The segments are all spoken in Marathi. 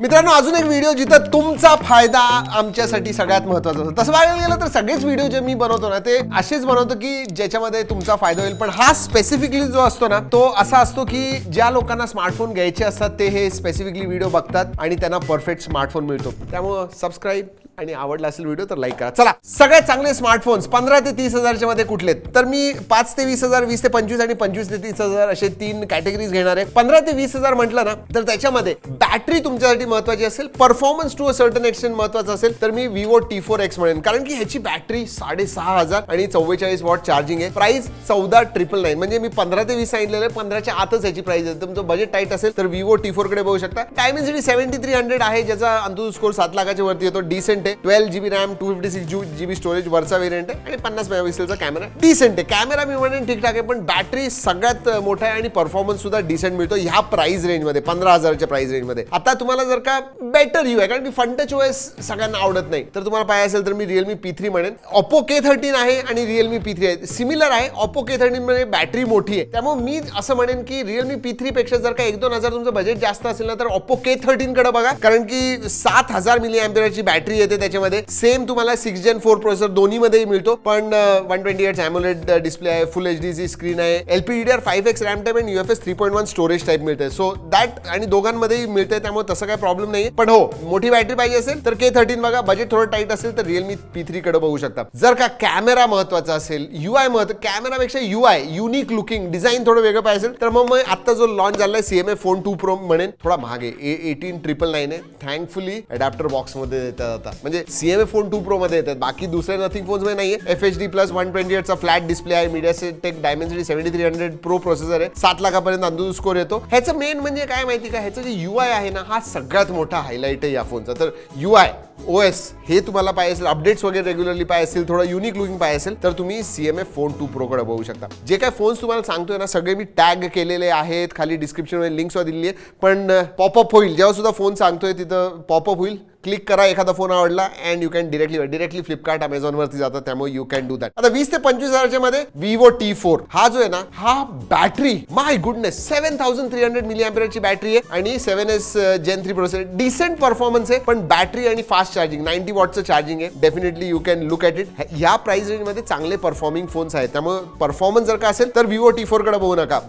मित्रांनो अजून एक व्हिडिओ जिथं तुमचा फायदा आमच्यासाठी सगळ्यात महत्त्वाचा असतो. तसं बघायला गेलं तर सगळेच व्हिडिओ जे मी बनवतो ना ते असेच बनवतो की ज्याच्यामध्ये तुमचा फायदा होईल. पण हा स्पेसिफिकली जो असतो ना तो असा असतो की ज्या लोकांना स्मार्टफोन घ्यायचे असतात ते हे स्पेसिफिकली व्हिडिओ बघतात आणि त्यांना परफेक्ट स्मार्टफोन मिळतो. त्यामुळं सबस्क्राईब आणि आवडला असेल व्हिडिओ तर लाईक करा. चला सगळ्यात चांगले स्मार्टफोन्स पंधरा ते तीस हजारच्या मध्ये कुठले आहेत? तर मी पाच ते वीस हजार वीस ते पंचवीस आणि पंचवीस ते तीस हजार असे तीन कॅटेगरीज घेणार आहे. पंधरा ते वीस हजार म्हटलं ना तर त्याच्यामध्ये बॅटरी तुमच्यासाठी महत्वाची असेल performance to a certain extent महत्त्वाचा असेल तर मी विवो टी फोर एक्स म्हणेन. कारण की ह्याची बॅटरी साडेसहा हजार आणि चव्वेचाळीस वॉट चार्जिंग आहे. प्राइस चौदा ट्रिपल नाईन म्हणजे मी पंधरा ते वीस सांगितलेलं आहे पंधराच्या आतच याची प्राइस आहे. तुमचं बजेट टाईट असेल तर विवो टी फोरकडे बघू शकता. टायमिंग सेव्हन्टी थ्री हंड्रेड आहे ज्याचा अंतुज स्कोर सात लाखाच्या वरती येतो. डिसेंट आहे. Twelve GB RAM two fifty six GB storage वरचा वेरियंट आहे. आणि पन्नास मेगापिक्सेलचा कॅमेरा डिसेंट आहे. कॅमेरा मी म्हणेन ठीकठाक आहे पण बॅटरी सगळ्यात मोठा आहे आणि परफॉर्मन्स सुद्धा डिसेंट मिळतो ह्या प्राइस रेंजमध्ये पंधरा हजारच्या प्राइस रेंजमध्ये आता तुम्हाला जर का बेटर यू आहे. कारण की फंटच एस सगळ्यांना आवडत नाही. तर तुम्हाला पाहिजे असेल तर मी रिअलमी पी थ्री म्हणेन. ओप्पो के थर्टीन आहे आणि रिअलमी पी थ्री आहे. सिमिलर आहे. ओप्पो के थर्टीन मध्ये बॅटरी मोठी आहे. त्यामुळे मी असं म्हणेन की रिअलमी पी थ्री पेक्षा जर का एक दोन हजार तुमचं बजेट जास्त असेल ना तर ओप्पो के थर्टीन कडे बघा. कारण की सात हजार मिली ची बॅटरी येते त्याच्यामध्ये. सेम तुम्हाला सिक्स जेन फोर प्रोसेसर दोन्ही मध्येही मिळतो. पण one twenty eight AMOLED display आहे. फुल एच डी स्क्रीन आहे. LPDDR five X RAM type आणि UFS three point one storage type मिळते सो दॅट आणि दोघांमध्येही मिळते त्यामुळे तसं काय प्रॉब्लेम नाही पण हो मोठी बॅटरी पाहिजे असेल तर के थर्टीन बघा बजेट थोडं टाईट असेल तर रिअलमी पी थ्री कडे बघू शकता. जर का कॅमेरा महत्त्वाचा असेल यु आय महत्त्व कॅमेरापेक्षा U I unique looking design थोडं वेगळं पाहिजे असेल तर मग मग आता जो लॉन्च झालाय सीएमए फोन टू प्रो म्हणेन थोडा महाग आहे. एटीन ट्रिपल नाईन आहे. थँकफुली अडॅप्टर बॉक्समध्ये देतात आता म्हणजे सीएमए फोन टू प्रो मध्ये येतात बाकी दुसऱ्या नथिंग फोन्समध्ये नाहीये. F H D plus one twenty एटचा flat display आहे. MediaTek Dimensity seventy three hundred pro processor आहे. सात लाखापर्यंत अंदाज स्कोर येतो. ह्याचं मेन म्हणजे काय माहिती का? ह्याचं जे यु आय आहे ना हा सगळ्यात मोठा हायलाईट आहे या फोनचा तर यू आय ओ एस हे तुम्हाला पाहिजे असेल अपडेट्स वगैरे रेग्युलरली पाहिजे असेल थोडं युनिक लुकिंग पाहिजे असेल तर तुम्ही सीएमएफ फोन टू प्रोकडे बघू शकता. जे काय फोन्स तुम्हाला सांगतोय ना सगळे मी टॅग केलेले आहेत खाली डिस्क्रिप्शनमध्ये लिंक सुद्धा दिली आहे पण पॉपअप होईल. जेव्हा सुद्धा फोन सांगतोय तिथं पॉपअप होईल. क्लिक करा एखादा फोन आवडला and you can directly directly Flipkart अमेझॉनवरती जातात. त्यामुळे यू कॅन डू दॅट आता वीस ते पंचवीस हजारच्या मध्ये विवो टी फोर हा जो आहे ना हा battery my goodness seven thousand three hundred milli अँपियरची battery आहे. आणि seven S gen three processor decent performance आहे पण बॅटरी आणि फास्ट चार्जिंग नाईन्टी वॉटचं चार्जिंग आहे. Definitely you can look at it ह्या प्राइस रेंजमध्ये चांगले परफॉर्मिंग फोन्स आहेत. त्यामुळे परफॉर्मन्स जर का असेल तर विवो टी फोरकडे बघू नका.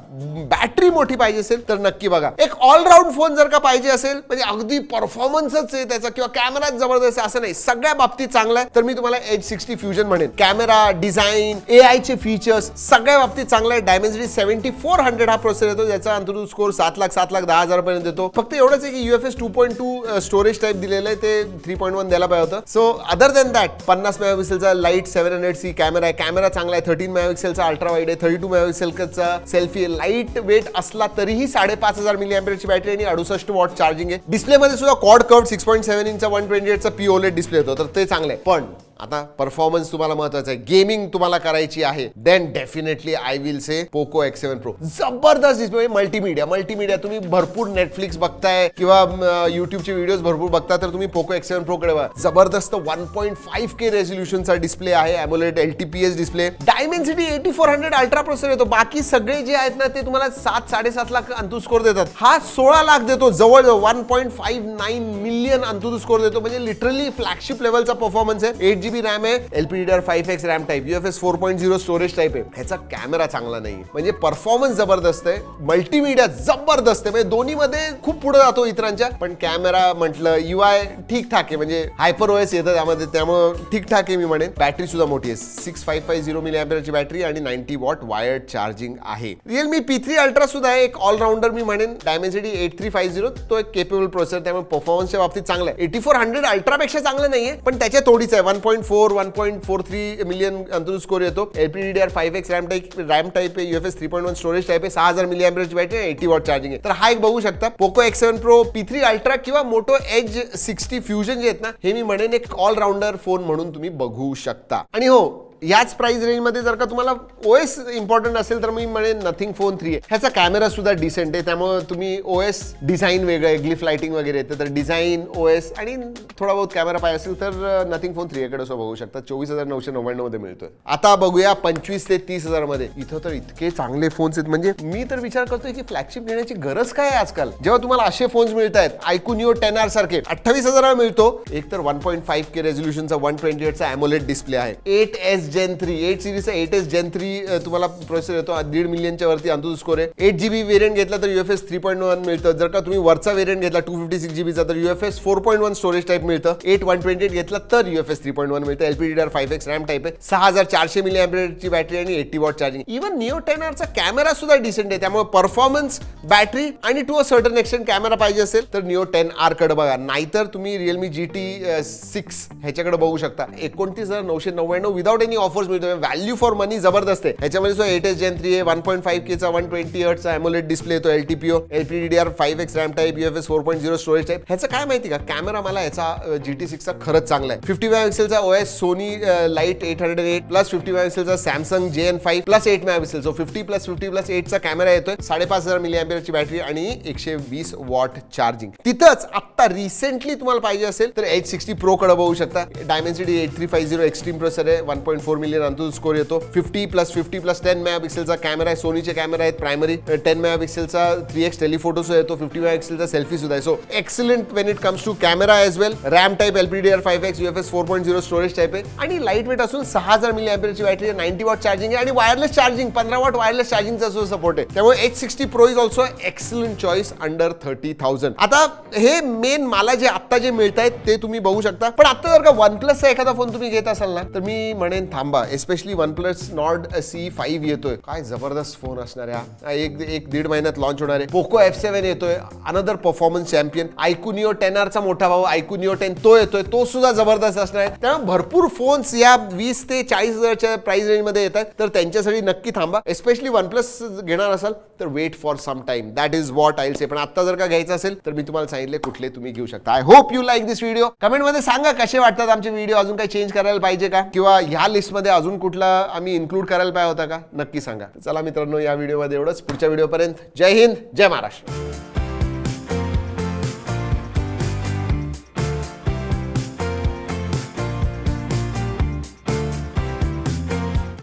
बॅटरी मोठी पाहिजे असेल तर नक्की बघा. एक ऑलराऊंड फोन जर का पाहिजे असेल म्हणजे अगदी परफॉर्मन्सच आहे त्याचा किंवा कॅमेरा जबरदस्त असं नाही. सगळ्या बाबतीत चांगला आहे. तर मी तुम्हाला एच सिक्स्टी फ्युजन म्हणेन. कॅमेरा डिझाईन ए आयचे फीचर्स सगळ्या बाबतीत चांगला आहे. डायमेन्सिटी सेव्हन्टी फोर हंड्रेड हा प्रोसेसर येतो ज्याचा अंतर्गत स्कोर सात लाख सात लाख दहा हजार पर्यंत येतो. फक्त एवढंच आहे की UFS two point two storage type दिलेलं आहे. ते थ्री पॉईंट वन द्यायला पाहिजे होतं. सो अदर दॅन दॅट पन्नास मेगापिक्सेलचा light seven hundred C camera आहे. कॅमेरा चांगला आहे. थर्टीन मेगापिक्सेलचा अल्ट्रा वाईड आहे. थर्टी टू मेगापिक्सेलचा सेल्फी आहे. लाइट वेट असला तरीही साडेपाच हजार मिली ची बॅटरी आणि अडुसष्ट वॉट चार्जिंग आहे. डिस्प्लेमध्ये सुद्धा quad curve six point seven इंचा वन ट्वेंटी एटचा पी ओलेट डिस्प्ले होतो. तर ते चांगलं आहे. पण आता परफॉर्मन्स तुम्हाला महत्त्वाचा आहे. गेमिंग तुम्हाला करायची आहे. Then definitely I will say Poco X seven pro जबरदस्त डिस्प्ले मल्टीमीडिया मल्टीमीडिया तुम्ही भरपूर नेटफ्लिक्स बघताय किंवा युट्यूबचे व्हिडिओज भरपूर बघता तर तुम्ही पोको एक्स सेव्हन प्रो कडे बघा. जबरदस्त वन पॉईंट फाईव्ह के रेझोल्युशनचा डिस्प्ले आहे. AMOLED L T P S display Dimensity eighty four hundred ultra processor येतो. बाकी सगळे जे आहेत ना ते तुम्हाला सात साडेसात लाख अंतु स्कोर देतात. हा सोळा लाख देतो. जवळ one point five nine million AnTuTu score देतो. म्हणजे लिटरली फ्लॅगशिप लेवलचा परफॉर्मन्स आहे. एट जीबी रॅम आहे LPDDR five X RAM type UFS four point zero storage type आहे. ह्याचा कॅमेरा चांगला नाही म्हणजे परफॉर्मन्स जबरदस्त आहे मल्टीमीडिया जबरदस्त आहे. म्हणजे दोन्हीमध्ये खूप पुढे जातो इतरांच्या. पण कॅमेरा म्हटलं यू आय ठीकठाक आहे. म्हणजे हायपर ओएस येतं त्यामध्ये त्यामुळे ठीकठाक आहे मी म्हणेन. बॅटरी सुद्धा मोठी आहे. Six five five zero milli अँपियरची battery आणि नाईन्टी वॉट वायर्ड चार्जिंग आहे. रिअलमी पी थ्री अल्ट्रा सुद्धा आहे. एक ऑलराऊंडर मी म्हणेन. Dimensity eight three five zero तो एक केपेबल प्रोसेसर त्यामुळे परफॉर्मन्सच्या बाबतीत चांगला आहे. एटी फोर हंड्रेड अल्ट्रापेक्षा चांगलं नाहीये पण त्याच्या थोडीच आहे. One point four one point four three million अंतरून score येतो. LPDDR five X RAM type RAM type आहे UFS three point one storage type आहे सहा हजार मिली ची बॅटरी एटी वॉट चार्जिंग आहे. तर हा एक बघू शकता Poco X seven pro P three ultra किंवा मोटो एज सिक्स्टी फ्युजन जे आहेत ना हे मी म्हणेन एक ऑलराऊंडर फोन म्हणून तुम्ही बघू शकता. आणि हो याच प्राइस रेंजमध्ये जर का तुम्हाला ओ एस इम्पॉर्टंट असेल तर मी म्हणेन नथिंग फोन थ्री आहे. ह्याचा कॅमेरा सुद्धा डिसेंट आहे. त्यामुळे तुम्ही ओ एस डिझाईन वेगळं आहे. ग्लिफ लाइटिंग वगैरे येतं. तर डिझाईन ओ एस आणि थोडा बहुत कॅमेरा पाहिजे असेल तर नथिंग फोन थ्री कडे बघू शकता. चोवीस हजार नऊशे नव्याण्णवमध्ये मिळतोय. आता बघूया पंचवीस ते तीस हजारमध्ये इथं तर इतके चांगले फोन्स आहेत. म्हणजे मी तर विचार करतोय की फ्लॅगशिप घेण्याची गरज काय आहे आजकाल? जेव्हा तुम्हाला असे फोन्स मिळत आहेत आयकुनिओ टेन आर सारखे अठ्ठावीस हजाराला मिळतो. एक तर वन पॉईंट फाईव्ह के रेझोल्युशनचा वन ट्वेंटी एटचा अॅमोलेट डिस्प्ले आहे. Eight S gen three eight सिरीजचा eight S जेन थ्री तुम्हाला प्रोसेसर येतो. दीड मिलियनच्या वरती अंतु स्कोर आहे. एट जीबी वेरियंट घेतला तर युएफएस थ्री पॉईंट वन मिळतं. जर का तुम्ही वरचा वेरियंट घेतला टू फिफ्टी सिक्स जीबीचा तर UFS four point one storage type मिळतं. एट वन ट्वेंटी एट घेतला तर युएफएस थ्री पॉईंट वन मिळतं. LPDDR five X RAM type आहे. सहा हजार चारशे मिली ची बॅटरी आणि eighty watt charging even Neo ten आरचा camera सुद्धा डिसेंट आहे. त्यामुळे परफॉर्मन्स बॅटरी आणि to a certain extent camera पाहिजे असेल तर निओ टेन आरकडे बघा. नाहीतर तुम्ही रिअलमी जी टी सिक्स ह्याच्याकडे बघू शकता. एकोणतीस हजार नऊशे नव्याण्णव विदाउट एनी ऑफर्स मिळतो व्हॅल्यू फॉर मनी जबरदस्त आहे ह्याच्यामध्ये जो एट एस जेन थ्री आहे वन पॉईंट फाईव्ह केचा वन ट्वेंटी हर्टचा अॅमोलेट डिस्प्ले येतो L T L P D R five X RAM type U F S four point zero storage type ह्याचं काय माहिती का कॅमेरा मला याचा जी टी सिक्सचा खरंच चांगला आहे फिफ्टी फाय एक्सेलचा O S Sony light eight hundred eight plus fifty five एक्सेलचा Samsung J N five plus eight mega pixel so fifty plus fifty plus एटचा camera येतोय साडेपाच हजार मिली ची बॅटरी आणि एकशे वीस वॉट चार्जिंग तिथंच आता रिसेंटली तुम्हाला पाहिजे असेल तर एच सिक्स्टी प्रो कडे बघू शकता. Dimensity eight three five zero extreme processor आहे one point four million AnTuTu score येतो. Fifty plus fifty plus ten mega पिक्सेलचा camera आहे सोनीचे कॅमेरा आहेत primary ten mega पिक्सेलचा three X telephoto येतो फिफ्टी मेगा पिक्सेलचा सेल्फी सुद्धा आहे. So excellent when it comes to camera as well RAM type LPDDR five X UFS four point zero storage type आहे. आणि लाइट वेट असून सहा हजार मिली ची बॅटरी आहे नाईन्टी वॉट चार्जिंग आहे. आणि वायरलेस चार्जिंग पंधरा वॉट वायरलेस चार्जिंगचा सुद्धा सपोर्ट आहे. त्यामुळे H sixty pro is also excellent choice under thirty thousand आता हे मेन मला जे आता जे मिळत आहेत ते तुम्ही बघू शकता. पण आता जर का वन प्लसचा एखादा फोन तुम्ही घेत असाल ना तर मी म्हणेन थांबा. Especially one plus Nord C five येतोय. काय जबरदस्त फोन असणार आहे एक एक दीड महिन्यात लॉन्च होणार आहे. पोको एफ सेव्हन येतोय. Another performance champion iQOO Neo ten आरचा मोठा भाऊ. आयकुनिओ टेन तो येतोय. तो सुद्धा जबरदस्त असणार आहे. त्यामुळे भरपूर फोन्स या वीस ते चाळीस हजारच्या प्राइस रेंजमध्ये येत आहेत तर त्यांच्यासाठी नक्की थांबा. एस्पेशली वन प्लस घेणार असाल तर wait for some time that is what I say पण आता जर का घ्यायचं असेल तर मी तुम्हाला सांगितले कुठले तुम्ही घेऊ शकता. I hope you like this video कमेंटमध्ये सांगा कसे वाटतात आमचे व्हिडिओ अजून काही चेंज करायला पाहिजे का? किंवा ह्या लिस्टमध्ये अजून कुठला आम्ही इन्क्लूड करायला पाहिजे होता का? नक्की सांगा. चला मित्रांनो या व्हिडिओमध्ये एवढंच. पुढच्या व्हिडिओपर्यंत जय हिंद जय महाराष्ट्र.